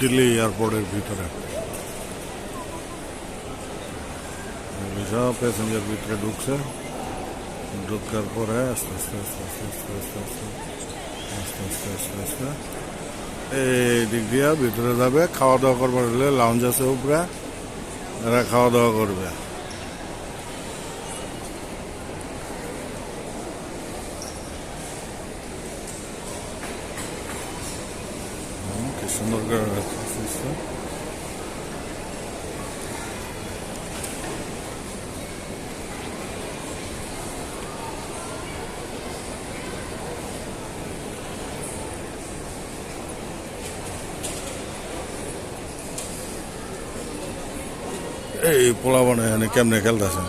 দিল্লি এয়ারপোর্টের ভিতরে সব প্যাসেঞ্জার ভিতরে ঢুকছে ঢুকার পরে আস্তে আস্তে আস্তে আস্তে আস্তে আস্তে আস্তে আস্তে আস্তে আস্তে আস্তে এই দিক দিয়ে ভিতরে যাবে খাওয়া দাওয়া করবার হলে লাউঞ্জ আছে উপরে এরা খাওয়া দাওয়া করবে কি সুন্দর করে এই পোলা বানায় কেমনে খেলতেছে